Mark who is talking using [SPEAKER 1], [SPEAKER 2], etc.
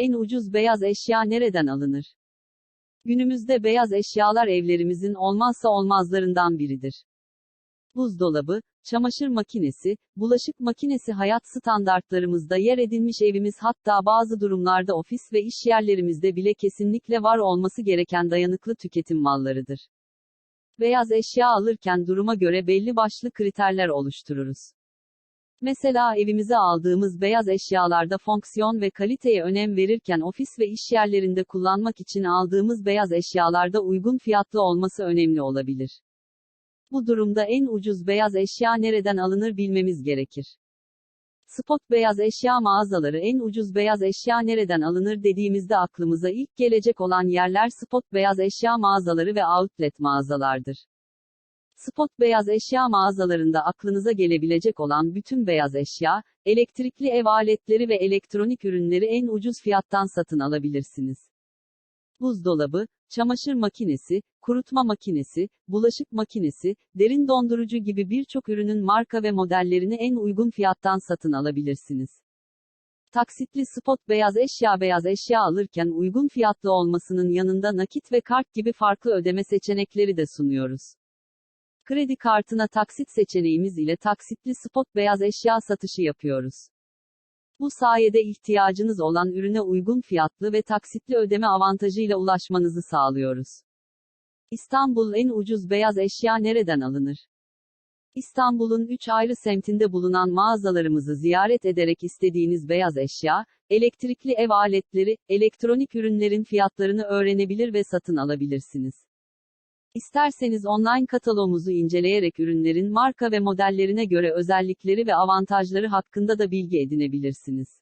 [SPEAKER 1] En ucuz beyaz eşya nereden alınır? Günümüzde beyaz eşyalar evlerimizin olmazsa olmazlarından biridir. Buzdolabı, çamaşır makinesi, bulaşık makinesi hayat standartlarımızda yer edinmiş evimiz hatta bazı durumlarda ofis ve iş yerlerimizde bile kesinlikle var olması gereken dayanıklı tüketim mallarıdır. Beyaz eşya alırken duruma göre belli başlı kriterler oluştururuz. Mesela evimize aldığımız beyaz eşyalarda fonksiyon ve kaliteye önem verirken ofis ve iş yerlerinde kullanmak için aldığımız beyaz eşyalarda uygun fiyatlı olması önemli olabilir. Bu durumda en ucuz beyaz eşya nereden alınır bilmemiz gerekir. Spot beyaz eşya mağazaları en ucuz beyaz eşya nereden alınır dediğimizde aklımıza ilk gelecek olan yerler spot beyaz eşya mağazaları ve outlet mağazalardır. Spot beyaz eşya mağazalarında aklınıza gelebilecek olan bütün beyaz eşya, elektrikli ev aletleri ve elektronik ürünleri en ucuz fiyattan satın alabilirsiniz. Buzdolabı, çamaşır makinesi, kurutma makinesi, bulaşık makinesi, derin dondurucu gibi birçok ürünün marka ve modellerini en uygun fiyattan satın alabilirsiniz. Taksitli spot beyaz eşya beyaz eşya alırken uygun fiyatlı olmasının yanında nakit ve kart gibi farklı ödeme seçenekleri de sunuyoruz. Kredi kartına taksit seçeneğimiz ile taksitli spot beyaz eşya satışı yapıyoruz. Bu sayede ihtiyacınız olan ürüne uygun fiyatlı ve taksitli ödeme avantajıyla ulaşmanızı sağlıyoruz. İstanbul en ucuz beyaz eşya nereden alınır? İstanbul'un 3 ayrı semtinde bulunan mağazalarımızı ziyaret ederek istediğiniz beyaz eşya, elektrikli ev aletleri, elektronik ürünlerin fiyatlarını öğrenebilir ve satın alabilirsiniz. İsterseniz online kataloğumuzu inceleyerek ürünlerin marka ve modellerine göre özellikleri ve avantajları hakkında da bilgi edinebilirsiniz.